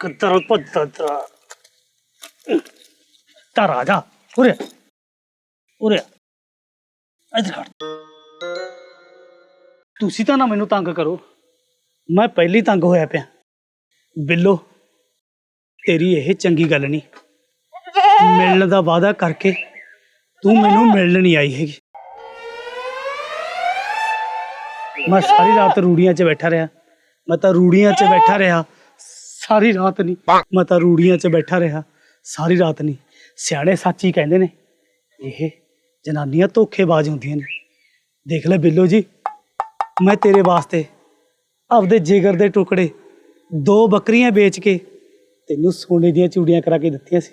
ਕਿੱਧਰ ਭੱਜਦਾ ਤਰਾ ਤਾਂ ਰਾਜਾ ਉਰੇ ਆ। ਉਰੇ ਆ। ਇੱਧਰ ਖੜ ਤੁਸੀਂ ਤਾਂ ਨਾ ਮੈਨੂੰ ਤੰਗ ਕਰੋ ਮੈਂ ਪਹਿਲੀ ਤੰਗ ਹੋਇਆ ਪਿਆ ਬਿੱਲੋ ਤੇਰੀ ਇਹ ਚੰਗੀ ਗੱਲ ਨਹੀਂ ਮਿਲਣ ਦਾ ਵਾਅਦਾ ਕਰਕੇ ਤੂੰ ਮੈਨੂੰ ਮਿਲਣ ਨਹੀਂ ਆਈ ਹੈਗੀ ਮੈਂ ਸਾਰੀ ਰਾਤ ਰੂੜੀਆਂ 'ਚ ਬੈਠਾ ਰਿਹਾ ਮੈਂ ਤਾਂ ਰੂੜੀਆਂ 'ਚ ਬੈਠਾ ਰਿਹਾ ਸਾਰੀ ਰਾਤ ਨਹੀਂ। ਮੈਂ ਤਾਂ ਰੂੜੀਆਂ 'ਚ ਬੈਠਾ ਰਿਹਾ। ਸਾਰੀ ਰਾਤ ਨਹੀਂ। ਸਿਆਣੇ ਸੱਚ ਕਹਿੰਦੇ ਨੇ। ਇਹ ਜਨਾਨੀਆਂ ਧੋਖੇਬਾਜ਼ ਹੁੰਦੀਆਂ ਨੇ। ਦੇਖ ਲੈ ਬਿੱਲੋ ਜੀ ਮੈਂ ਤੇਰੇ ਵਾਸਤੇ ਆਪਦੇ ਜਿਗਰ ਦੇ ਟੁਕੜੇ ਦੋ ਬੱਕਰੀਆਂ ਵੇਚ ਕੇ ਤੈਨੂੰ ਸੋਨੇ ਦੀਆਂ ਚੂੜੀਆਂ ਕਰਾ ਕੇ ਦਿੱਤੀਆਂ ਸੀ।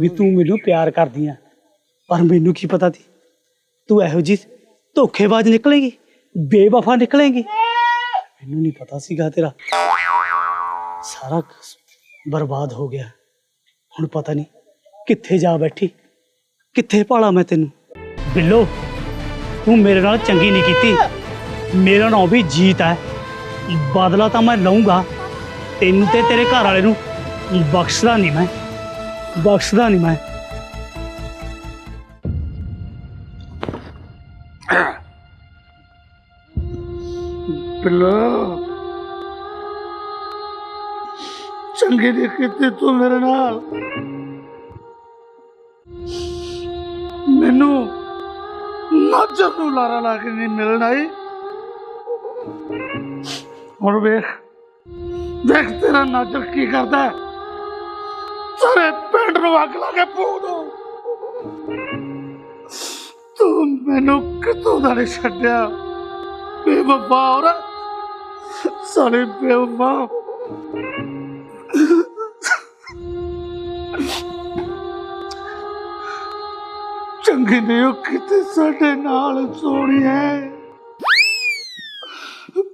ਵੀ ਤੂੰ ਮੈਨੂੰ ਪਿਆਰ ਕਰਦੀ ਆ। ਪਰ ਮੈਨੂੰ ਕੀ ਪਤਾ ਸੀ? ਤੂੰ ਇਹੋ ਜੀ ਧੋਖੇਬਾਜ਼ ਨਿਕਲੇਗੀ ਬੇਵਫਾ ਨਿਕਲੇਗੀ। ਮੈਨੂੰ ਨਹੀਂ ਪਤਾ ਸੀਗਾ ਤੇਰਾ। ਸਾਰਾ ਕੁਛ ਬਰਬਾਦ ਹੋ ਗਿਆ। ਹੁਣ ਪਤਾ ਨਹੀਂ ਕਿੱਥੇ ਜਾ ਬੈਠੀ, ਕਿੱਥੇ ਭਾਲਾ ਮੈਂ ਤੈਨੂੰ? ਬਿੱਲੋ, ਤੂੰ ਮੇਰੇ ਨਾਲ ਚੰਗੀ ਨਹੀਂ ਕੀਤੀ। ਮੇਰਾ ਨਾਮ ਵੀ ਜੀਤ ਹੈ। ਬਦਲਾ ਤਾਂ ਮੈਂ ਲਊਂਗਾ। ਤੈਨੂੰ ਤੇ ਤੇਰੇ ਘਰ ਵਾਲੇ ਨੂੰ ਬਖਸ਼ਦਾ ਨਹੀਂ ਮੈਂ। ਬਖਸ਼ਦਾ ਨਹੀਂ ਮੈਂ। ਚੰਗੀ ਨਹੀਂ ਕੀਤੀ ਤੂੰ ਮੇਰੇ ਨਾਲ ਮੈਨੂੰ ਨਾਜਰ ਨੂੰ ਲਾਰਾ ਲਾ ਕੇ ਨਹੀਂ ਮਿਲਣ ਆਈ ਹੁਣ ਵੇਖ ਦੇਖ ਤੇਰਾ ਨਾਜਰ ਕੀ ਕਰਦਾ ਹੈ ਸਾਰੇ ਪਿੰਡ ਨੂੰ ਅੱਗ ਲਾ ਕੇ ਫੂਕ ਦੋ ਤੂੰ ਮੈਨੂੰ ਕਿਤੋਂ ਦਾ ਨਹੀਂ ਛੱਡਿਆ ਬੇਵਫਾ ਔਰਤ ਸਾਲੇ ਬੇਵਫਾ ਚੰਗੀ ਨਹੀਂ ਉਹ ਕਿਤੇ ਸਾਡੇ ਨਾਲ ਸੋਣੀ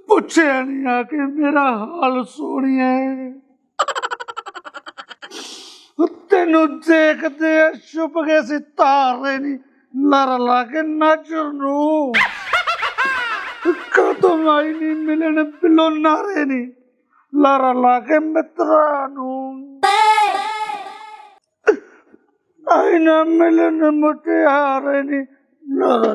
ਪੁੱਛਿਆ ਨਹੀਂ ਆ ਕੇ ਮੇਰਾ ਹਾਲ ਸੋਣੀ ਤੈਨੂੰ ਦੇਖਦੇ ਆ, ਛੁਪ ਗਏ ਸੀ ਤਾਰੇ ਨਹੀਂ ਲੜ ਲਾ ਕੇ ਨਾਚਰ ਨੂੰ। ਕਦੋਂ ਆਈ ਨਹੀਂ ਮਿਲਣ, ਬਿਲੋ ਨਾਰੇ ਨਹੀਂ ਲਾਰਾ ਲਾ ਕੇ ਮਿੱਤਰਾਂ ਨੂੰ। ਆਈ ਨਾ ਮਿਲਣ ਮੁਟਿਆਰੇ ਨਹੀਂ ਲਾਰਾ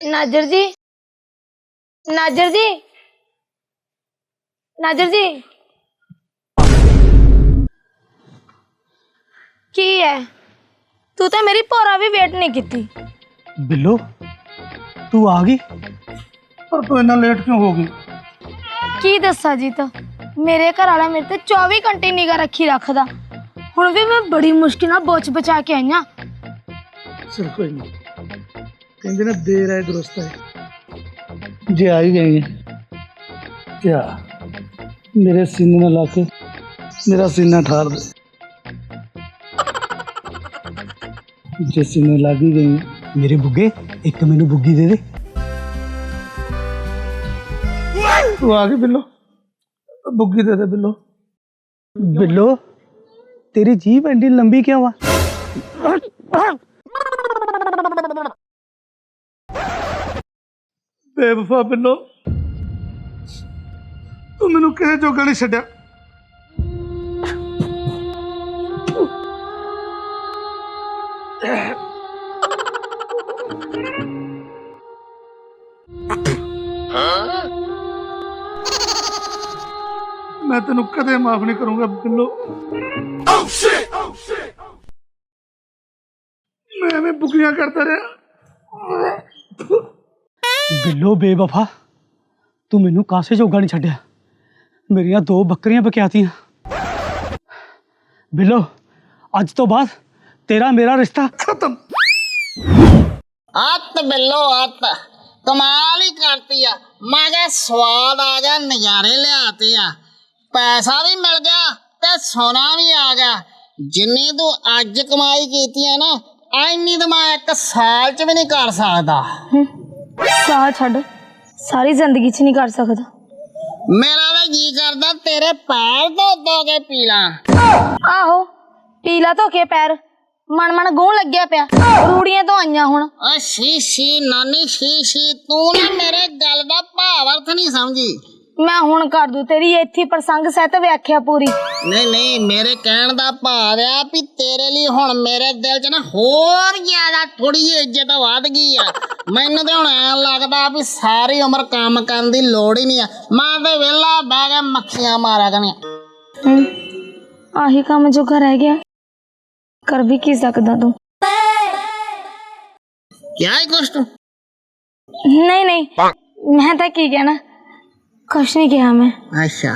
ਨਾਜਰ ਜੀ। ਨਾਜਰ ਜੀ। ਨਾਜਰ ਜੀ। ਕੀ ਹੈ? ਤੂੰ ਤਾਂ ਮੇਰੀ ਭੋਰਾ ਵੀ ਵੇਟ ਨਹੀਂ ਕੀਤੀ। ਬਿੱਲੋ ਤੂੰ ਆ ਗਈ? ਪਰ ਤੂੰ ਇੰਨਾ ਲੇਟ ਕਿਉਂ ਹੋ ਗਈ? ਕੀ ਦੱਸਾਂ ਜੀ ਤਾਂ ਮੇਰੇ ਘਰ ਵਾਲਾ ਮੇਰੇ ਤੇ 24 ਘੰਟੇ ਨਿਗਾ ਰੱਖੀ ਰੱਖਦਾ। ਹੁਣ ਵੀ ਮੈਂ ਬੜੀ ਮੁਸ਼ਕਿਲ ਨਾਲ ਬੋਚ ਬਚਾ ਕੇ ਆਈਆਂ ਚਲ ਕੋਈ ਨਹੀਂ ਕਹਿੰਦੇ ਨਾ ਦੇਰ ਆਏ ਦਰੁਸਤ ਹੈ ਜੇ ਆ ਹੀ ਗਈ ਹੈ ਕਿਆ ਮੇਰੇ ਸੀਨੇ ਨਾਲ ਲਾ ਕੇ ਮੇਰਾ ਸੀਨਾ ਠਾਰ ਦੇ। ਜਿਸ ਸੀਨੇ ਲੱਗ ਗਈ। ਮੇਰੇ ਬੁੱਗੇ, ਇੱਕ ਮੈਨੂੰ ਬੁੱਗੀ ਦੇ ਦੇ। ਤੂੰ ਆ ਗਈ ਬਿੱਲੋ। ਬੁੱਗੀ ਦੇ ਦੇ ਬਿੱਲੋ। ਬਿੱਲੋ, ਤੇਰੀ ਜੀਭ ਐਂਡੀ ਲੰਬੀ ਕਿਉਂ ਆ? ਬੇਵਫਾ ਬਿੱਲੋ। ਤੂੰ ਮੈਨੂੰ ਕਿਸੇ ਜੋਗਾ ਨਹੀਂ ਛੱਡਿਆ। ਮੈਂ ਤੈਨੂੰ ਕਦੇ ਮਾਫ ਨਹੀਂ ਕਰੂੰਗਾ ਬਿੱਲੋ ਮੈਂ ਐਵੇਂ ਬੁਕੀਆਂ ਕਰਦਾ ਰਿਹਾ ਬਿੱਲੋ ਬੇਵਫਾ ਤੂੰ ਮੈਨੂੰ ਕਾਸੇ ਜੋਗਾ ਨਹੀਂ ਛੱਡਿਆ ਮੇਰੀਆਂ ਦੋ ਬੱਕਰੀਆਂ ਬਕਿਆਤੀਆਂ ਬਿੱਲੋ ਅੱਜ ਤੋਂ ਬਾਅਦ ਤੇਰਾ ਮੇਰਾ ਰਿਸ਼ਤਾ। ਖਤਮ। ਅੱਤ ਬਿੱਲੋ ਅੱਤ ਕਮਾਲ ਹੀ ਕਰਤੀ ਆ। ਮੈਂ ਕਿਹਾ ਸਵਾਦ ਆ ਗਿਆ ਨਜ਼ਾਰੇ ਲਿਆਤੇ ਆ। ਪੈਸਾ ਵੀ ਮਿਲ ਗਿਆ ਤੇ ਸੋਨਾ ਵੀ ਆ ਗਿਆ। ਜਿੰਨੀ ਤੂੰ ਅੱਜ ਕਮਾਈ ਕੀਤੀ ਆ ਨਾ ਐਨੀ ਤਾਂ ਮੈਂ ਇੱਕ ਸਾਲ ਚ ਵੀ ਨਹੀਂ ਕਰ ਸਕਦਾ। ਸਾਹ ਛੱਡ ਸਾਰੀ ਜ਼ਿੰਦਗੀ 'ਚ ਨਹੀਂ ਕਰ ਸਕਦਾ। ਮੇਰਾ ਤਾਂ ਜੀ ਕਰਦਾ ਤੇਰੇ ਪੈਰ ਧੋ ਧੋ ਕੇ ਪੀ ਲਾਂ। ਆਹੋ ਪੀਲਾ ਧੋ ਕੇ ਪੈਰ। ਮਨ ਮਨ ਗੂੰ ਲੱਗਿਆ ਪਿਆ। ਰੂੜੀਆਂ ਤੋਂ ਆਈਆਂ ਹੁਣ। ਓ ਸ਼ੀ ਸ਼ੀ ਨਾਨੀ ਸ਼ੀ ਸ਼ੀ ਤੂੰ ਨਾ ਮੇਰੇ ਗੱਲ ਦਾ ਭਾਵ ਅਰਥ ਨਹੀਂ ਸਮਝੀ। ਮੈਂ ਹੁਣ ਕਰ ਦੂ ਤੇਰੀ ਇੱਥੇ ਪ੍ਰਸੰਗ ਸਹਿਤ ਵਿਆਖਿਆ ਪੂਰੀ। ਨਹੀਂ ਨਹੀਂ ਮੇਰੇ ਕਹਿਣ ਦਾ ਭਾਵ ਆ ਵੀ ਤੇਰੇ ਲਈ ਹੁਣ ਮੇਰੇ ਦਿਲ 'ਚ ਨਾ ਹੋਰ ਜ਼ਿਆਦਾ ਥੋੜੀ ਜਿਹੀ ਇੱਜ਼ਤ ਵੱਧ ਗਈ ਆ। ਮੈਨੂੰ ਤੇ ਹੁਣ ਐਂ ਲੱਗਦਾ ਵੀ ਸਾਰੀ ਉਮਰ ਕੰਮ ਕਰਨ ਦੀ ਲੋੜ ਹੀ ਨਹੀਂ ਆ। ਮੈਂ ਤੇ ਵਿਹਲਾ ਬਹਿ ਕੇ ਮੱਖੀਆਂ ਮਾਰਿਆ ਕਰਨੀਆਂ। ਆਹੀ ਕੰਮ ਜੋ ਘਰ ਰਹਿ ਗਿਆ। ਕਰ ਵੀ ਕੀ ਸਕਦਾ ਤੂੰ ਕਿਆ ਹੀ ਕੁਛ ਤੂੰ ਨਹੀਂ ਨਹੀਂ ਮੈਂ ਤਾਂ ਕੀ ਕਹਿਣਾ ਕੁਛ ਨਹੀਂ ਕਿਹਾ ਮੈਂ ਅੱਛਾ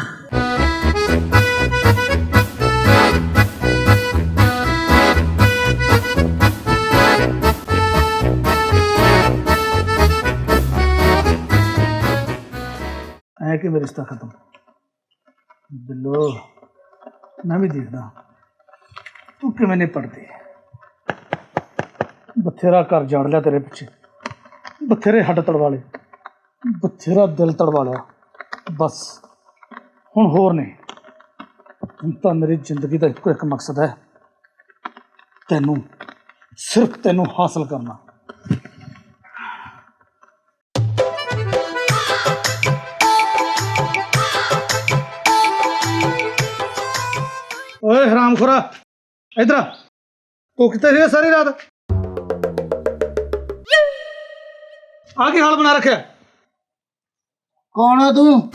ਐ ਕਿ ਮੇਰਾ ਰਿਸ਼ਤਾ ਖਤਮ ਬਿੱਲੋ ਮੈਂ ਵੀ ਦੇਖਦਾ ਤੂੰ ਕਿਵੇਂ ਨਹੀਂ ਪੜਦੀ ਬਥੇਰਾ ਘਰ ਜਾਣ ਲਿਆ ਤੇਰੇ ਪਿੱਛੇ। ਬਥੇਰੇ ਹੱਡ ਤੜਵਾ ਲਏ। ਬਥੇਰਾ ਦਿਲ ਤੜਵਾ ਲਿਆ। ਬਸ। ਹੁਣ ਹੋਰ ਨਹੀਂ। ਹੁਣ ਤਾਂ ਮੇਰੀ ਜ਼ਿੰਦਗੀ ਦਾ ਇੱਕੋ ਇੱਕ ਮਕਸਦ ਹੈ। ਤੈਨੂੰ, ਸਿਰਫ ਤੈਨੂੰ ਹਾਸਲ ਕਰਨਾ। ਓਏ ਹਰਾਮਖੋਰਾ। ਇਧਰ ਆ। ਤੂੰ ਕਿੱਥੇ ਸੀ ਸਾਰੀ ਰਾਤ। ਆ ਕੀ ਹਾਲ ਬਣਾ ਰੱਖਿਆ? ਕੌਣ ਆ ਤੂੰ?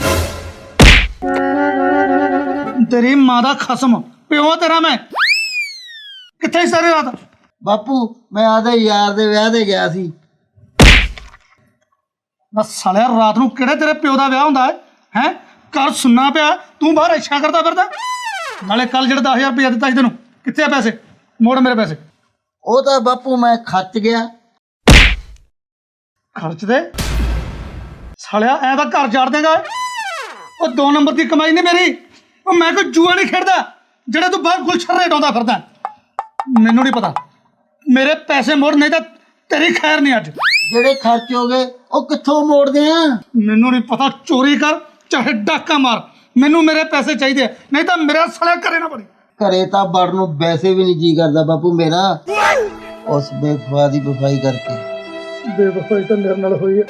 ਤੇਰੀ ਮਾਂ ਦਾ ਖਸਮ ਪਿਓ ਤੇਰਾ ਮੈਂ। ਕਿੱਥੇ ਸੀ ਸਾਰੀ ਰਾਤ? ਬਾਪੂ ਮੈਂ ਆਦੇ ਯਾਰ ਦੇ ਵਿਆਹ ਤੇ ਗਿਆ ਸੀ। ਨਾ ਸਾਲਿਆ ਰਾਤ ਨੂੰ ਕਿਹੜੇ ਤੇਰੇ ਪਿਓ ਦਾ ਵਿਆਹ ਹੁੰਦਾ ਹੈ? ਹੈ? ਘਰ ਸੁਣਨਾ ਪਿਆ ਤੂੰ ਬਾਹਰ ਅੱਛਾ ਕਰਦਾ ਫਿਰਦਾ? ਨਾਲੇ ਕੱਲ ਜਿਹੜਾ 10000 ਰੁਪਏ ਦਿੱਤਾ ਸੀ ਤੈਨੂੰ। ਕਿੱਥੇ ਆ ਪੈਸੇ? ਮੋੜ ਮੇਰੇ ਪੈਸੇ। ਉਹ ਤਾਂ ਬਾਪੂ ਮੈਂ ਖੱਚ ਗਿਆ। ਖਰਚ ਦੇ? ਸਾਲਿਆ ਐ ਤਾਂ ਘਰ ਜਾੜ ਦੇਗਾ ਉਹ ਦੋ ਨੰਬਰ ਦੀ ਕਮਾਈ ਨਹੀਂ ਮੇਰੀ। ਉਹ ਮੈਂ ਕੋਈ ਜੂਆ ਨਹੀਂ ਖੇਡਦਾ ਜਿਹੜਾ ਤੂੰ ਬਾਹਰ ਗੁਲਸ਼ਨ ਰੇਟ ਆਉਂਦਾ ਫਿਰਦਾ। ਮੈਨੂੰ ਨਹੀਂ ਪਤਾ। ਮੇਰੇ ਪੈਸੇ ਮੋੜ ਨਹੀਂ ਤਾਂ ਤੇਰੀ ਖੈਰ ਨਹੀਂ ਅੱਜ। ਜਿਹੜੇ ਖਰਚ ਹੋ ਗਏ ਉਹ ਕਿੱਥੋਂ ਮੋੜਦੇ ਆ? ਮੈਨੂੰ ਨਹੀਂ ਪਤਾ। ਚੋਰੀ ਕਰ ਚਾਹੇ ਡਾਕਾ ਮਾਰ। ਮੈਨੂੰ ਮੇਰੇ ਪੈਸੇ ਚਾਹੀਦੇ ਆ, ਨਹੀਂ ਤਾਂ ਮੇਰਾ ਸਾਲਿਆ ਕਰੇ ਨਾ ਬੜੀ ਘਰੇ ਤਾਂ ਵੜਨ ਨੂੰ ਵੈਸੇ ਵੀ ਨਹੀਂ ਜੀ ਕਰਦਾ ਬਾਪੂ ਮੇਰਾ। ਉਸ ਬੇਖਵਾ ਦੀ ਵਫਾਈ ਕਰਕੇ। ਬੇਵਫਾਈ ਤਾਂ ਮੇਰੇ ਨਾਲ ਹੋਈ ਹੈ।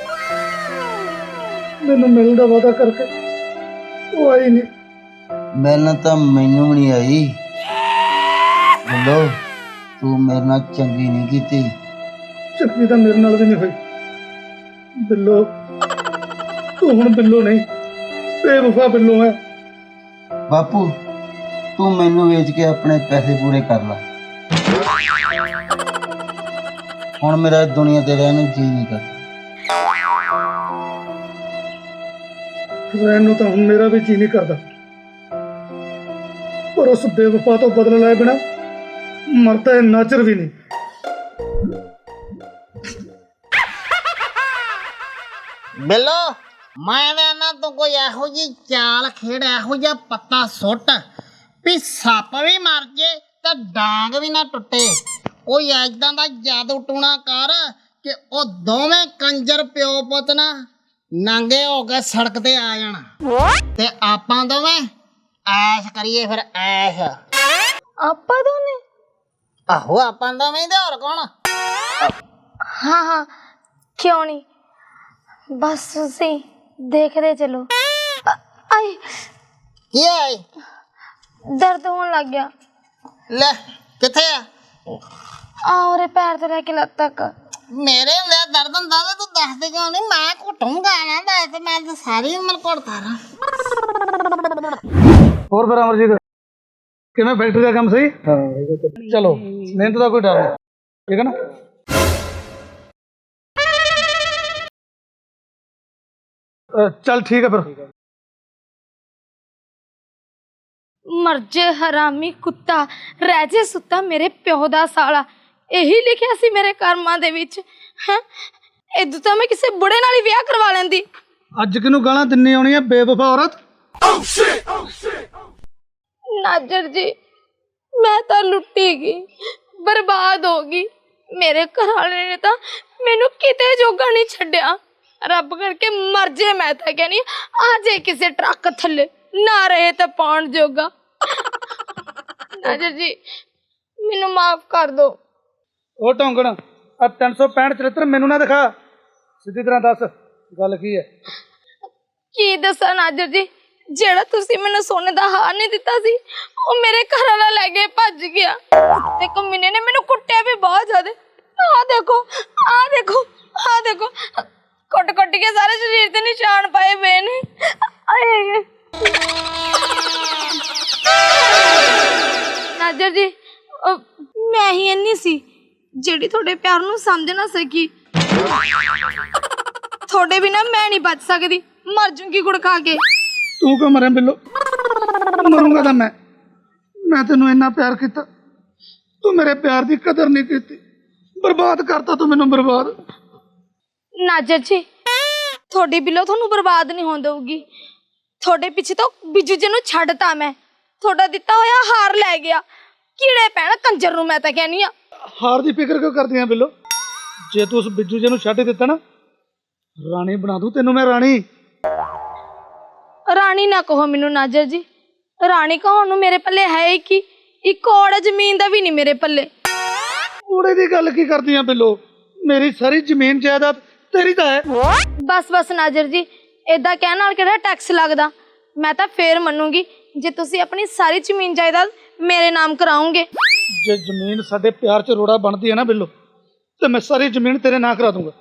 ਮੈਨੂੰ ਮਿਲਣ ਦਾ ਵਾਅਦਾ ਕਰਕੇ ਉਹ ਆਈ ਨਹੀਂ। ਮਿਲਣ ਤਾਂ ਮੈਨੂੰ ਵੀ ਨਹੀਂ ਆਈ। ਬੋਲੋ ਤੂੰ ਮੇਰੇ ਨਾਲ ਚੰਗੀ ਨਹੀਂ ਕੀਤੀ। ਚੱਕੀ ਤਾਂ ਮੇਰੇ ਨਾਲ ਵੀ ਨਹੀਂ ਹੋਈ। ਬਿੱਲੋ ਤੂੰ ਹੁਣ ਬਿੱਲੋ ਨਹੀਂ। ਬੇਵਫਾ ਬਿੱਲੋ ਹੈ। ਬਾਪੂ ਤੂੰ ਮੈਨੂੰ ਵੇਚ ਕੇ ਆਪਣੇ ਪੈਸੇ ਪੂਰੇ ਕਰ ਲੈ। ਹੁਣ ਮੇਰਾ ਦੁਨੀਆ ਤੇ ਰਹਿਣ ਨੂੰ ਜੀ ਨਹੀਂ ਕਰਦਾ। ਰਹਿਣ ਨੂੰ ਤਾਂ ਹੁਣ ਮੇਰਾ ਵੀ ਜੀ ਨਹੀਂ ਕਰਦਾ। ਪਰ ਉਸ ਬੇਵਫਾ ਤੋਂ ਬਦਲਾ ਲੈ ਬਿਨਾ ਮਰਦਾ ਇਹ ਨਾਚਰ ਵੀ ਨਹੀਂ। ਬਿੱਲੋ ਮੈਂ ਨਾ ਨਾ ਤੂੰ ਕੋਈ ਇਹੋ ਜੀ ਚਾਲ ਖੇਡ ਇਹੋ ਜਿਹਾ ਪੱਤਾ ਸੁੱਟ ਵੀ ਸੱਪ ਵੀ ਮਰ ਜੇ ਤੇ ਡਾਂਗ ਵੀ ਨਾ ਟੁੱਟੇ। ਕੋਈ ਐਦਾਂ ਦਾ ਜਾਦੂ ਟੂਣਾ ਕਰ ਕਿ ਉਹ ਦੋਵੇਂ ਕੰਜਰ ਪਿਓ ਪੁੱਤ ਨਾ ਨੰਗੇ ਹੋ ਕੇ ਸੜਕ ਤੇ ਆ ਜਾਣ। ਤੇ ਆਪਾਂ ਦੋਵੇਂ ਐਸ਼ ਕਰੀਏ ਫਿਰ ਐਸ਼। ਆਪਾਂ ਦੋਨੇ ਆਹੋ ਆਪਾਂ ਦੋਵੇਂ ਤੇ ਹੋਰ ਕੌਣ? ਹਾਂ ਹਾਂ ਕਿਉਂ ਨਹੀਂ ਬਸ ਤੁਸੀਂ ਦੇਖਦੇ ਚਲੋ। ਆਈ। ਕੀ ਹੈ ਦਰਦ ਹੋਣ ਲੱਗ ਗਿਆ ਲੈ ਕਿੱਥੇ ਆ ਆ ਉਹਰੇ ਪੈਰ ਤੋਂ ਲੈ ਕੇ ਲੱਤ ਤੱਕ ਮੇਰੇ ਹੁੰਦੇ ਦਰਦ ਹੁੰਦਾ ਤੇ ਤੂੰ ਦੱਸਦੇ ਕਿਉਂ ਨਹੀਂ ਮੈਂ ਘੁੱਟੂੰਗਾ ਨਾ ਦੱਸ ਮੈਂ ਤਾਂ ਸਾਰੀ ਉਮਰ ਘੁੱਟਦਾ ਰਹਾਂ ਹੋਰ ਫਿਰ ਅਮਰਜੀਤ ਕਿਵੇਂ ਫੈਕਟਰੀ ਦਾ ਕੰਮ ਸਹੀ ਹਾਂ ਚਲੋ ਮਿਹਨਤ ਦਾ ਕੋਈ ਡਰ ਨਹੀਂ ਠੀਕ ਹੈ ਨਾ ਅ, ਚੱਲ ਠੀਕ ਹੈ ਫਿਰ ਮਰਜੇ ਹਰਾਮੀ ਕੁੱਤਾ ਰਹਿ ਜੇ ਸੁੱਤਾ ਮੇਰੇ ਪਿਓ ਦਾ ਸਾਲਾ। ਇਹੀ ਲਿਖਿਆ ਸੀ ਮੇਰੇ ਕਰਮਾਂ ਦੇ ਵਿੱਚ। ਹੈ? ਇਦੋਂ ਤਾਂ ਮੈਂ ਕਿਸੇ ਬੁੜੇ ਨਾਲ ਹੀ ਵਿਆਹ ਕਰਵਾ ਲੈਂਦੀ। ਅੱਜ ਕਿਨੂੰ ਗਾਲਾਂ ਦਿੰਨੀ ਆਉਣੀ ਹੈ ਬੇਵਫਾ ਔਰਤ? ਨਾਜਰ ਜੀ ਮੈਂ ਤਾਂ ਲੁੱਟੀ ਗਈ ਬਰਬਾਦ ਹੋ ਗਈ। ਮੇਰੇ ਘਰ ਵਾਲੇ ਨੇ ਤਾਂ ਮੈਨੂੰ ਕਿਤੇ ਜੋਗਾ ਨਹੀਂ ਛੱਡਿਆ। ਰੱਬ ਕਰਕੇ ਮਰ ਜੇ ਮੈਂ ਤਾਂ ਕਹਿੰਦੀ ਆ ਜੇ ਕਿਸੇ ਟਰੱਕ ਥੱਲੇ। ਨਾ ਰਹੇ ਤਾਂ ਪਾਉਣ ਜੋਗਾ। ਨਾਜਰ ਜੀ ਮੈਨੂੰ ਮਾਫ ਕਰ ਦਿਓ ਉਹ ਢੌਂਗਣ ਆ 365 ਚਰਿੱਤਰ ਮੈਨੂੰ ਨਾ ਦਿਖਾ। ਸਿੱਧੀ ਤਰ੍ਹਾਂ ਦੱਸ ਗੱਲ ਕੀ ਹੈ? ਕੀ ਦੱਸਾਂ ਨਾਜਰ ਜੀ ਜਿਹੜਾ ਤੁਸੀਂ ਮੈਨੂੰ ਸੋਨੇ ਦਾ ਹਾਰ ਨਹੀਂ ਦਿੱਤਾ ਸੀ ਉਹ ਮੇਰੇ ਘਰ ਵਾਲਾ ਲੈ ਕੇ ਭੱਜ ਗਿਆ। ਤੇ ਕਮੀਨੇ ਨੇ ਮੈਨੂੰ ਕੁੱਟਿਆ ਵੀ ਬਹੁਤ ਜ਼ਿਆਦਾ। ਆਹ ਦੇਖੋ ਆਹ ਦੇਖੋ ਆਹ ਦੇਖੋ। ਕੁੱਟ ਕੁੱਟ ਕੇ ਸਾਰੇ ਸਰੀਰ ਤੇ ਨਿਸ਼ਾਨ ਪਾਏ ਨੇ। ਆਏ ਨਾਜਰ ਜੀ ਉਹ ਮੈਂ ਹੀ ਇੰਨੀ ਸੀ ਜਿਹੜੀ ਤੁਹਾਡੇ ਪਿਆਰ ਨੂੰ ਸਮਝ ਨਾ ਸਕੀ। ਤੁਹਾਡੇ ਬਿਨਾ ਮੈਂ ਨਹੀਂ ਬਚ ਸਕਦੀ। ਮਰ ਜੂੰਗੀ ਗੁੜ ਖਾ ਕੇ। ਤੂੰ ਕਿਉਂ ਮਰੇ ਬਿੱਲੋ? ਮਰੂੰਗਾ ਤਾਂ ਮੈਂ। ਮੈਂ ਤੈਨੂੰ ਇੰਨਾ ਪਿਆਰ ਕੀਤਾ। ਤੂੰ ਮੇਰੇ ਪਿਆਰ ਦੀ ਕਦਰ ਨਹੀਂ ਕੀਤੀ। ਬਰਬਾਦ ਕਰਤਾ ਤੂੰ ਮੈਨੂੰ ਬਰਬਾਦ। ਨਾਜਰ ਜੀ ਤੁਹਾਡੀ ਬਿੱਲੋ ਤੁਹਾਨੂੰ ਬਰਬਾਦ ਨਹੀਂ ਹੋਣ ਦਊਗੀ। ਤੁਹਾਡੇ ਪਿੱਛੇ ਤੋਂ ਬਿੱਜੂ ਜੀ ਨੂੰ ਛੱਡਤਾ ਮੈਂ। ਤੁਹਾਡਾ ਦਿੱਤਾ ਹੋਇਆ ਹਾਰ ਲੈ ਗਿਆ। ਕੀੜੇ ਪੈਣ ਕੰਜਰ ਨੂੰ ਮੈਂ ਤਾਂ ਕਹਿਨੀ ਆ ਹਾਰ ਦੀ ਫਿਕਰ ਕਿਉਂ ਕਰਦੀ ਆਂ ਬਿੱਲੋ? ਜੇ ਤੂੰ ਉਸ ਬਿੱਜੂ ਜੀ ਨੂੰ ਛੱਡ ਹੀ ਦਿੱਤਾ ਨਾ ਰਾਣੀ ਬਣਾ ਦੂੰ ਤੈਨੂੰ ਮੈਂ ਰਾਣੀ। ਰਾਣੀ ਨਾ ਕਹੋ ਮੈਨੂੰ ਨਾਜਰ ਜੀ। ਰਾਣੀ ਕਹੋਣ ਨੂੰ ਮੇਰੇ ਪੱਲੇ ਹੈ ਹੀ ਕੀ? ਇੱਕ ਔੜ ਜ਼ਮੀਨ ਦਾ ਵੀ ਨਹੀਂ ਮੇਰੇ ਪੱਲੇ। ਕੂੜੇ ਦੀ ਗੱਲ ਕੀ ਕਰਦੀ ਆਂ ਬਿੱਲੋ? ਮੇਰੀ ਸਾਰੀ ਜ਼ਮੀਨ ਜਾਇਦਾਦ ਤੇਰੀ ਤਾਂ ਹੈ। ਬਸ ਬਸ ਨਾਜਰ ਜੀ ਏਦਾਂ ਕਹਿਣ ਨਾਲ ਕਿਹੜਾ ਟੈਕਸ ਲੱਗਦਾ? ਮੈਂ ਤਾਂ ਫੇਰ ਮੰਨੂਗੀ ਜੇ ਤੁਸੀਂ ਆਪਣੀ ਸਾਰੀ ਜ਼ਮੀਨ ਜਾਇਦਾਦ ਮੇਰੇ ਨਾਮ ਕਰਾਉਂਗੇ ਜੇ ਜ਼ਮੀਨ ਸਾਡੇ ਪਿਆਰ 'ਚ ਰੋੜਾ ਬਣਦੀ ਹੈ ਨਾ ਬਿੱਲੋ ਤੇ ਮੈਂ ਸਾਰੀ ਜ਼ਮੀਨ ਤੇਰੇ ਨਾਂ ਕਰਾ ਦੂੰਗਾ।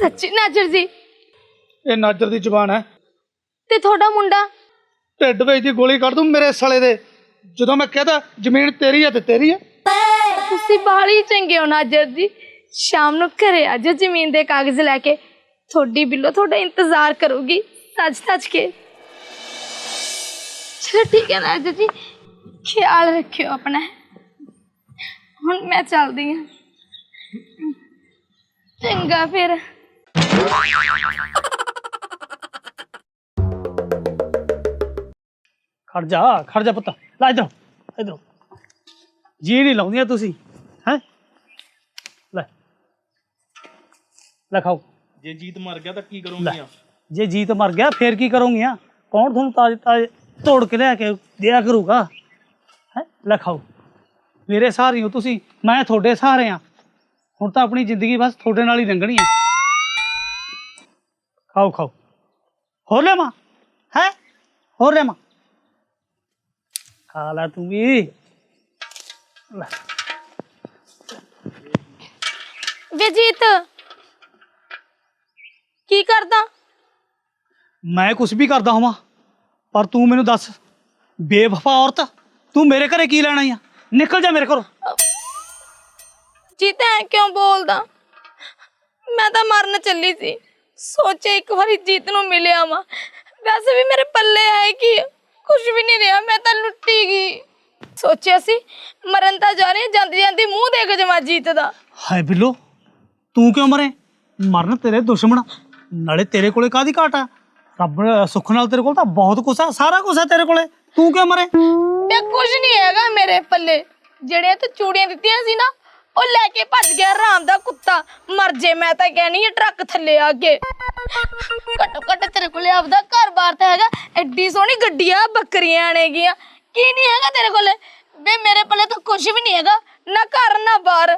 ਸੱਚੀ ਨਾਜਰ ਜੀ? ਇਹ ਨਾਜਰ ਦੀ ਜ਼ੁਬਾਨ ਹੈ। ਤੇ ਤੁਹਾਡਾ ਮੁੰਡਾ? ਢਿੱਡ ਵਿੱਚ ਦੀ ਗੋਲੀ ਕੱਢ ਦੂੰ ਮੇਰੇ ਸਾਲੇ ਦੇ। ਜਦੋਂ ਮੈਂ ਕਹਦਾ ਜ਼ਮੀਨ ਤੇਰੀ ਹੈ ਤੇ ਤੇਰੀ ਹੈ। ਤੁਸੀਂ ਬਾਹਲੀ ਚੰਗੇ ਹੋ ਨਾਜਰ ਜੀ। ਸ਼ਾਮ ਨੂੰ ਘਰੇ ਆ ਜਾਓ ਜ਼ਮੀਨ ਦੇ ਕਾਗਜ਼ ਲੈ ਕੇ। ਤੁਹਾਡੀ ਬਿੱਲੋ ਤੁਹਾਡਾ ਇੰਤਜ਼ਾਰ ਕਰੂਗੀ ਸੱਚ ਸੱਚ ਕੇ ਚਲੋ ਠੀਕ ਹੈ ਨਾਜਰ ਜੀ ਖਿਆਲ ਰੱਖਿਓ ਆਪਣਾ ਹੁਣ ਮੈਂ ਚੱਲਦੀ ਹਾਂ ਚੰਗਾ ਫਿਰ ਖੜ ਜਾ ਖੜ ਜਾ ਪੁੱਤ ਲੈ ਇਧਰ ਇਧਰ ਜੀ ਨਹੀਂ ਲਾਉਂਦੀਆਂ ਤੁਸੀਂ ਹੈ ਲੈ ਲੈ ਖਾਓ ਜੇ ਜੀਤ ਮਰ ਗਿਆ ਤਾਂ ਕੀ ਲੈ ਕਰੂੰਗੀਆਂ? ਜੇ ਜੀਤ ਮਰ ਗਿਆ ਫੇਰ ਕੀ ਕਰੋਗੀਆਂ? ਕੌਣ ਤੁਹਾਨੂੰ ਤਾਜ ਤਾਜ ਤੋੜ ਕੇ ਲਿਆ ਕੇ ਦਿਆ ਕਰੂਗਾ? ਹੈ? ਲੈ ਖਾਓ। ਮੇਰੇ ਸਹਾਰੇ ਹੋ ਤੁਸੀਂ ਮੈਂ ਤੁਹਾਡੇ ਸਹਾਰੇ ਆ ਹੁਣ ਤਾਂ ਆਪਣੀ ਜ਼ਿੰਦਗੀ ਬਸ ਤੁਹਾਡੇ ਨਾਲ ਹੀ ਲੰਘਣੀ ਆ ਖਾਓ ਖਾਓ। ਹੋਰ ਲੈ ਮਾਂ ਹੈ? ਹੋਰ ਲੈ ਮਾਂ। ਖਾ ਲੈ ਤੂੰ ਵੀ। ਲੈ। ਵਿਜੀਤ ਕੀ ਕਰਦਾ ਮੈਂ ਕੁਝ ਵੀ ਕਰਦਾ ਹਾਂ ਪਰ ਤੂੰ ਮੈਨੂੰ ਦੱਸ ਬੇਵਫਾ ਔਰਤ ਤੂੰ ਮੇਰੇ ਘਰੇ ਕੀ ਲੈਣਾ ਆ? ਨਿਕਲ ਜਾ ਮੇਰੇ ਘਰੋਂ। ਜੀਤ ਐ ਕਿਉਂ ਬੋਲਦਾ? ਮੈਂ ਤਾਂ ਮਰਨ ਚੱਲੀ ਸੀ। ਸੋਚੇ ਇੱਕ ਵਾਰੀ ਜੀਤ ਨੂੰ ਮਿਲਿਆ ਵਾਂ। ਵੈਸੇ ਵੀ ਮੇਰੇ ਪੱਲੇ ਹੈ ਕਿ ਕੁਝ ਵੀ ਨਹੀਂ ਰਿਹਾ ਮੈਂ ਤਾਂ ਲੁੱਟੀ ਗਈ। ਸੋਚਿਆ ਸੀ ਮਰਨ ਤਾਂ ਜਾ ਰਹੀ ਹਾਂ, ਜਾਂਦੀ ਜਾਂਦੀ ਮੂੰਹ ਦੇਖ ਜਮਾ ਜੀਤ ਦਾ। ਹਾਏ ਬਿੱਲੋ ਤੂੰ ਕਿਉਂ ਮਰੇ? ਮਰਨ ਤੇਰੇ ਦੁਸ਼ਮਣ ਨਾਲੇ ਤੇਰੇ ਕੋਲੇ ਕਾਦੀ ਘਾਟ ਆ? ਰੱਬ ਸੁੱਖ ਨਾਲ ਤੇਰੇ ਕੋਲ ਤਾਂ ਬਹੁਤ ਕੁਛ ਆ, ਸਾਰਾ ਕੁਛ ਆ ਤੇਰੇ ਕੋਲੇ। ਤੂੰ ਕਿਉਂ ਮਰੇ? ਤੇ ਕੁਝ ਨਹੀਂ ਹੈਗਾ ਮੇਰੇ ਪੱਲੇ। ਜਿਹੜੀਆਂ ਤੂੰ ਚੂੜੀਆਂ ਦਿੱਤੀਆਂ ਸੀ ਨਾ, ਉਹ ਲੈ ਕੇ ਭੱਜ ਗਿਆ ਰਾਮ ਦਾ ਕੁੱਤਾ। ਮਰ ਜੇ, ਮੈਂ ਤਾਂ ਕਹਿਣੀ ਆ ਟਰੱਕ ਥੱਲੇ ਆ ਕੇ। ਘੱਟੋ ਘੱਟ ਤੇਰੇ ਕੋਲੇ ਆਪਦਾ ਘਰ-ਬਾਰ ਤਾਂ ਹੈਗਾ। ਐਡੀ ਸੋਹਣੀ ਗੱਡੀ ਆ ਬੱਕਰੀਆਂ ਨੇਗੀਆਂ ਕੀ ਨਹੀਂ ਹੈਗਾ ਤੇਰੇ ਕੋਲੇ? ਵੇ ਮੇਰੇ ਪੱਲੇ ਤਾਂ ਕੁਝ ਵੀ ਨਹੀਂ ਹੈਗਾ। ਨਾ ਘਰ, ਨਾ ਬਾਹਰ।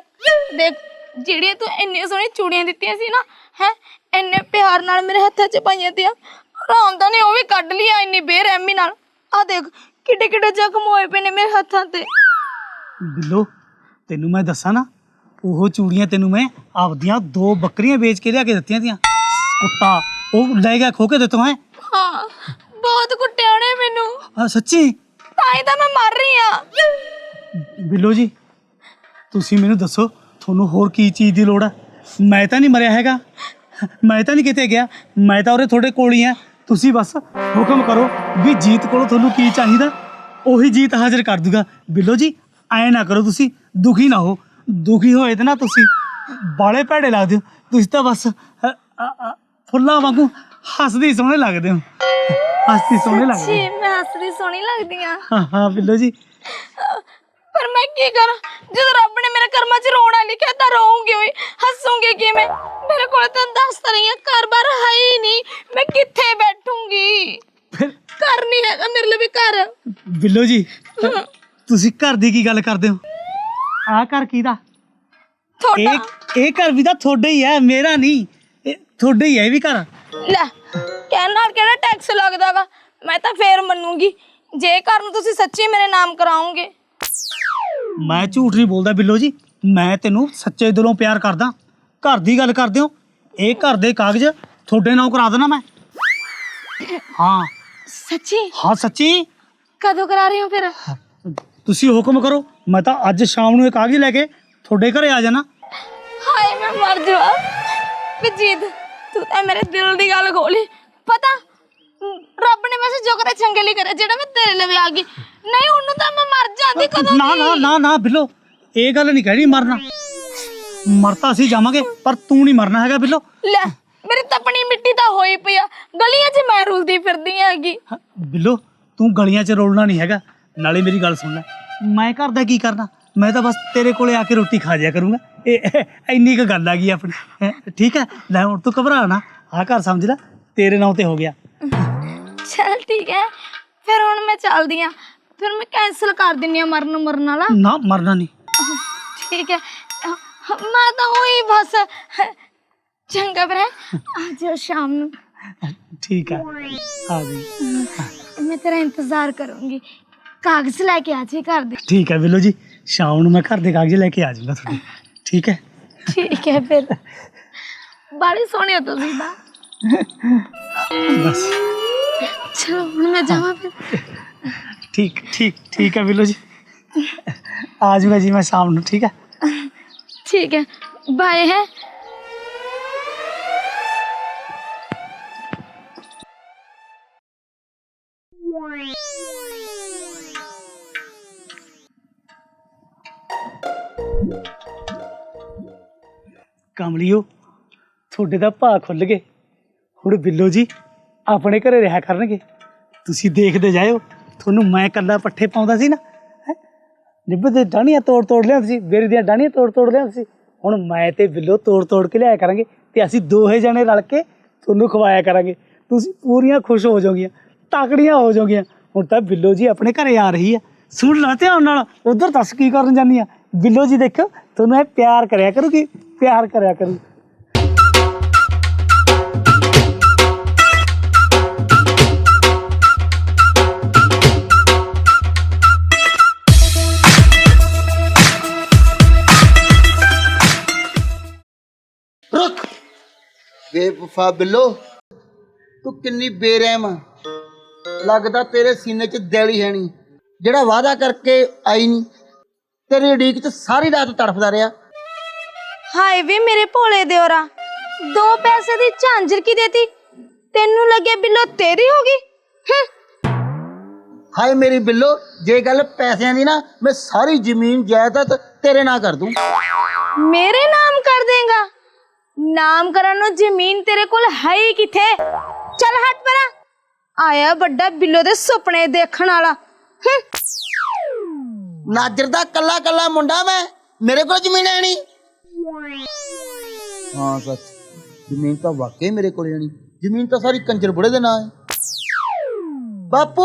ਦੇਖ, ਜਿਹੜੀਆਂ ਤੂੰ ਇੰਨੀਆਂ ਸੋਹਣੀ ਚੂੜੀਆਂ ਦਿੱਤੀਆਂ ਸੀ ਨਾ, ਹੈ, ਇੰਨੇ ਪਿਆਰ ਨਾਲ ਮੇਰੇ ਹੱਥਾਂ 'ਚ ਪਾਈਆਂ ਤੀਆਂ। ਰਾਮ ਦਾ ਨੇ ਉਹ ਵੀ ਕੱਢ ਲਿਆ ਇੰਨੀ ਬੇਰਹਿਮੀ ਨਾਲ। ਆ ਦੇਖ ਕਿੱਡੇ ਕਿੱਡੇ ਜ਼ਖਮ ਹੋਏ ਪਏ ਨੇ ਮੇਰੇ ਹੱਥਾਂ ਤੇ। ਬਿੱਲੋ ਤੈਨੂੰ ਮੈਂ ਦੱਸਾਂ ਨਾ ਉਹ ਚੂੜੀਆਂ ਤੈਨੂੰ ਮੈਂ ਆਪਦੀਆਂ ਦੋ ਬੱਕਰੀਆਂ ਵੇਚ ਕੇ ਲਿਆ ਕੇ ਦਿੱਤੀਆਂ ਤੀਆਂ। ਕੁੱਤਾ ਉਹ ਲੈ ਗਿਆ ਖੋ ਕੇ ਦਿੱਤੋ ਹੈ? ਹਾਂ ਬਹੁਤ ਕੁੱਟਿਆ ਉਹਨੇ ਮੈਨੂੰ। ਸੱਚੀ? ਤਾਂ ਹੀ ਤਾਂ ਮੈਂ ਮਰ ਰਹੀ ਆ ਬਿੱਲੋ ਜੀ ਤੁਸੀਂ ਮੈਨੂੰ ਦੱਸੋ ਤੁਹਾਨੂੰ ਹੋਰ ਕੀ ਚੀਜ਼ ਦੀ ਲੋੜ ਹੈ ਮੈਂ ਤਾਂ ਨਹੀਂ ਮਰਿਆ ਹੈਗਾ। ਮੈਂ ਤਾਂ ਨਹੀਂ ਕਿਤੇ ਗਿਆ। ਮੈਂ ਤਾਂ ਉਰੇ ਤੁਹਾਡੇ ਕੋਲ ਹੀ ਆ। ਤੁਸੀਂ ਬਸ ਹੁਕਮ ਕਰੋ ਵੀ ਜੀਤ ਕੋਲੋਂ ਤੁਹਾਨੂੰ ਕੀ ਚਾਹੀਦਾ? ਉਹੀ ਜੀਤ ਹਾਜ਼ਰ ਕਰ ਦੂਗਾ। ਬਿੱਲੋ ਜੀ ਐ ਨਾ ਕਰੋ ਤੁਸੀਂ ਦੁਖੀ ਨਾ ਹੋ। ਦੁਖੀ ਹੋਏ ਤੇ ਨਾ ਤੁਸੀਂ ਬਾਲੇ ਭੈੜੇ ਲੱਗਦੇ ਹੋ। ਤੁਸੀਂ ਤਾਂ ਬਸ ਅ, ਅ, ਅ, ਫੁੱਲਾਂ ਵਾਂਗੂ ਹੱਸਦੇ ਹੀ ਸੋਹਣੇ ਲੱਗਦੇ ਹੋ। ਹੱਸਦੀ ਸੋਹਣੇ ਲੱਗਦੇ ਜੀ ਮੈਂ ਹੱਸਦੀ ਸੋਹਣੀ ਲੱਗਦੀ ਆ ਹਾਂ ਹਾਂ ਬਿੱਲੋ ਜੀ। ਪਰ ਮੈਂ ਕੀ ਕਰਾਂ ਜਦੋਂ ਰੱਬ ਨੇ ਮੇਰੇ ਕਰਮਾਂ 'ਚ ਰੋਣਾ ਲਿਖਿਆ ਤਾਂ ਰੋਉਂਗੀ ਹੋਈ ਹੱਸੂਗੀ ਕਿਵੇਂ ਮੇਰੇ ਕੋਲ ਤਾਂ ਦੱਸ ਤਾਂ ਰਹੀ ਆ ਘਰ-ਬਾਰ ਹੈ ਹੀ ਨਹੀਂ ਮੈਂ ਕਿੱਥੇ ਬੈਠੂੰਗੀ ਫਿਰ ਘਰ ਨਹੀਂ ਹੈਗਾ ਮੇਰੇ ਲਈ ਵੀ ਘਰ ਬਿੱਲੋ ਜੀ ਤੁਸੀਂ ਘਰ ਦੀ ਕੀ ਗੱਲ ਕਰਦੇ ਹੋ ਆਹ ਘਰ ਕਿਹਦਾ ਤੁਹਾਡਾ ਇਹ ਇਹ ਘਰ ਵੀ ਤਾਂ ਤੁਹਾਡਾ ਹੀ ਹੈ ਮੇਰਾ ਨਹੀਂ ਇਹ ਤੁਹਾਡਾ ਹੀ ਹੈ ਇਹ ਵੀ ਘਰ ਲੈ ਕਹਿਣ ਨਾਲ ਕਿਹੜਾ ਟੈਕਸ ਲੱਗਦਾਗਾ ਮੈਂ ਤਾਂ ਫੇਰ ਮੰਨੂਗੀ ਜੇ ਘਰ ਨੂੰ ਤੁਸੀਂ ਸੱਚੀ ਮੇਰੇ ਨਾਮ ਕਰਾਉਂਗੇ ਮੈਂ ਝੂਠ ਨਹੀਂ ਬੋਲਦਾ ਬਿੱਲੋ ਜੀ। ਮੈਂ ਤੈਨੂੰ ਸੱਚੇ ਦਿਲੋਂ ਪਿਆਰ ਕਰਦਾ। ਘਰ ਦੀ ਗੱਲ ਕਰਦੇ ਹੋ। ਇਹ ਘਰ ਦੇ ਕਾਗਜ਼ ਤੁਹਾਡੇ ਨਾਮ ਕਰਾ ਦੇਣਾ ਮੈਂ। ਹਾਂ। ਸੱਚੀ? ਹਾਂ ਸੱਚੀ। ਕਦੋਂ ਕਰਾ ਰਹੇ ਹੋ ਫਿਰ? ਤੁਸੀਂ ਹੁਕਮ ਕਰੋ। ਮੈਂ ਤਾਂ ਅੱਜ ਸ਼ਾਮ ਨੂੰ ਇਹ ਕਾਗਜ਼ ਲੈ ਕੇ ਤੁਹਾਡੇ ਘਰੇ ਆ ਜਾਣਾ। ਹਾਏ ਮੈਂ ਮਰ ਜਾਵਾਂ। ਵਿਜੀਤ ਤੂੰ ਤਾਂ ਮੇਰੇ ਦਿਲ ਦੀ ਗੱਲ ਖੋਲੀ। ਪਤਾ ਰੱਬ ਨੇ ਵੈਸੇ ਜੋ ਕਰੇ ਚੰਗੇ ਲਈ ਕਰੇ ਜਿਹੜਾ ਮੈਂ ਤੇਰੇ ਲਈ ਆ ਗਈ ਨਹੀਂ ਉਹਨੂੰ ਤਾਂ ਮੈਂ ਮਰ ਜਾਂਦੀ ਕਦੋਂ ਨਾ ਨਾ ਨਾ ਨਾ ਬਿੱਲੋ ਇਹ ਗੱਲ ਨਹੀਂ ਕਹਿਣੀ ਮਰਨਾ। ਮਰਤਾ ਅਸੀਂ ਜਾਵਾਂਗੇ ਪਰ ਤੂੰ ਨਹੀਂ ਮਰਨਾ ਹੈਗਾ ਬਿੱਲੋ। ਲੈ ਮੇਰੀ ਤਪਣੀ ਮਿੱਟੀ ਤਾਂ ਹੋਈ ਪਈ ਆ। ਗਲੀਆਂ 'ਚ ਮੈਂ ਰੁਲਦੀ ਫਿਰਦੀ ਹੈਗੀ। ਹਾਂ, ਬਿੱਲੋ ਤੂੰ ਗਲੀਆਂ 'ਚ ਰੋਲਣਾ ਨਹੀਂ ਹੈਗਾ। ਨਾਲੇ ਮੇਰੀ ਗੱਲ ਸੁਣ ਲੈ। ਮੈਂ ਘਰ ਦਾ ਕੀ ਕਰਨਾ? ਮੈਂ ਤਾਂ ਬਸ ਤੇਰੇ ਕੋਲੇ ਆ ਕੇ ਰੋਟੀ ਖਾ ਜਾਇਆ ਕਰੂੰਗਾ। ਇਹ ਇੰਨੀ ਕੁ ਗੱਲ ਆ ਗਈ ਆਪਣੀ। ਹੈਂ, ਠੀਕ ਹੈ? ਲੈ ਹੁਣ ਤੂੰ ਘਬਰਾ ਨਾ। ਆ ਘਰ ਸਮਝ ਲੈ ਤੇਰੇ ਨਾਂ ਤੇ ਹੋ ਗਿਆ। ਚਲ ਠੀਕ ਹੈ ਫਿਰ ਹੁਣ ਮੈਂ ਚੱਲਦੀ ਆ। ਫਿਰ ਮੈਂ ਕੈਨਸਲ ਕਰ ਦਿੰਨੀ ਆ ਮਰਨ ਮਰਨ ਵਾਲਾ ਨਾ ਮਰਨਾ ਨਹੀਂ ਠੀਕ ਹੈ ਮੈਂ ਤਾਂ ਹੋਈ ਬਸ ਚੰਗਾ ਫਿਰ ਆ ਜਾਓ ਸ਼ਾਮ ਨੂੰ ਠੀਕ ਹੈ ਆ ਜੀ ਮੈਂ ਤੇਰਾ ਇੰਤਜ਼ਾਰ ਕਰੂੰਗੀ ਕਾਗਜ਼ ਲੈ ਕੇ ਆ ਜੀ ਘਰ ਦੇ ਠੀਕ ਹੈ ਬਿੱਲੋ ਜੀ ਸ਼ਾਮ ਨੂੰ ਮੈਂ ਘਰ ਦੇ ਕਾਗਜ਼ ਲੈ ਕੇ ਆ ਜਾਊਂਗਾ ਤੁਹਾਡੇ ਠੀਕ ਹੈ ਠੀਕ ਹੈ ਫਿਰ ਬਾੜੀ ਸੋਹਣੇ ਹੋ ਤੁਸੀਂ ਤਾਂ ਬਸ ਚਲੋ ਹੁਣ ਮੈਂ ਜਾਵਾਂ ਫਿਰ ਠੀਕ ਠੀਕ ਠੀਕ ਹੈ ਬਿੱਲੋ ਜੀ। ਆ ਜਾਊਂਗਾ ਜੀ ਮੈਂ ਸ਼ਾਮ ਨੂੰ ਠੀਕ ਹੈ? ਠੀਕ ਹੈ। ਬਾਏ ਹੈ। ਕਮਲਿਓ ਤੁਹਾਡੇ ਦਾ ਭਾਅ ਖੁੱਲ ਗਏ। ਹੁਣ ਬਿੱਲੋ ਜੀ ਆਪਣੇ ਘਰੇ ਰਿਹਾ ਕਰਨਗੇ। ਤੁਸੀਂ ਦੇਖਦੇ ਜਾਇਓ। ਤੁਹਾਨੂੰ ਮੈਂ ਕੱਲਾ ਪੱਠੇ ਪਾਉਂਦਾ ਸੀ ਨਾ, ਹੈਂ? ਨਿੱਬ ਦੇ ਡਾਣੀਆਂ ਤੋੜ ਤੋੜ ਲਿਆਉਂਦੇ ਸੀ, ਬੇਰੀ ਦੀਆਂ ਡਾਣੀਆਂ ਤੋੜ ਤੋੜ ਲਿਆਉਂਦੇ ਸੀ। ਹੁਣ ਮੈਂ ਤੇ ਬਿੱਲੋ ਤੋੜ ਤੋੜ ਕੇ ਲਿਆਇਆ ਕਰਾਂਗੇ ਤੇ ਅਸੀਂ ਦੋਹੇ ਜਣੇ ਰਲ ਕੇ ਤੁਹਾਨੂੰ ਖਵਾਇਆ ਕਰਾਂਗੇ। ਤੁਸੀਂ ਪੂਰੀਆਂ ਖੁਸ਼ ਹੋ ਜਾਓਗੀਆਂ, ਤਾਕੜੀਆਂ ਹੋ ਜਾਓਗੀਆਂ। ਹੁਣ ਤਾਂ ਬਿੱਲੋ ਜੀ ਆਪਣੇ ਘਰੇ ਆ ਰਹੀ ਆ। ਸੁਣ ਲੈ ਧਿਆਨ ਨਾਲ, ਉਧਰ ਦੱਸ ਕੀ ਕਰਨ ਜਾਂਦੀ ਆ? ਬਿੱਲੋ ਜੀ ਦੇਖੋ ਤੁਹਾਨੂੰ ਇਹ ਪਿਆਰ ਕਰਿਆ ਕਰੂਗੀ, ਪਿਆਰ ਕਰਿਆ ਕਰੂ ਬੇਵਫਾ ਬਿੱਲੋ ਤੂੰ ਕਿੰਨੀ ਬੇਰਹਿਮ ਆ। ਲੱਗਦਾ ਤੇਰੇ ਸੀਨੇ 'ਚ ਦਿਲ ਹੀ ਹੈ ਨਹੀਂ। ਜਿਹੜਾ ਵਾਅਦਾ ਕਰਕੇ ਆਈ ਨਹੀਂ ਤੇਰੀ ਉਡੀਕ 'ਚ ਸਾਰੀ ਰਾਤ ਤੜਫਦਾ ਰਿਹਾ। ਹਾਏ ਵੇ ਮੇਰੇ ਭੋਲੇ ਦਿਓਰਾ ਦੋ ਪੈਸੇ ਦੀ ਝਾਂਜਰ ਕੀ ਦੇਤੀ? ਤੈਨੂੰ ਲੱਗਿਆ ਬਿੱਲੋ ਤੇਰੀ ਹੋ ਗਈ? ਹੰ, ਹਾਏ ਮੇਰੀ ਬਿੱਲੋ ਜੇ ਗੱਲ ਪੈਸਿਆਂ ਦੀ ਨਾ ਮੈਂ ਸਾਰੀ ਜ਼ਮੀਨ ਜਾਇਦਾਦ ਤੇਰੇ ਨਾਂ ਕਰ ਦੂੰ। ਮੇਰੇ ਨਾਮ ਕਰ ਦੇਗਾ? ਨਾਮ ਨੂੰ ਜ਼ਮੀਨ ਤੇਰੇ ਕੋਲ ਹੈ ਹੀ ਕਿੱਥੇ? ਚੱਲ ਹਟ ਪਰਾਂ। ਆਇਆ ਵੱਡਾ ਬਿੱਲੋ ਦੇ ਸੁਪਨੇ ਦੇਖਣ ਵਾਲਾ। ਨਾਜਰ ਦਾ ਕੱਲਾ ਕੱਲਾ ਮੁੰਡਾ ਮੈਂ, ਮੇਰੇ ਕੋਲ ਜ਼ਮੀਨ ਹੈ ਨਹੀਂ। ਹਾਂ, ਸੱਚ। ਜ਼ਮੀਨ ਤਾਂ ਵਾਕਈ ਮੇਰੇ ਕੋਲ ਹੈ ਨਹੀਂ। ਜ਼ਮੀਨ ਤਾਂ ਸਾਰੀ ਕੰਜਰ ਬੁੜੇ ਦੇ ਨਾਂ ਹੈ। ਬਾਪੂ!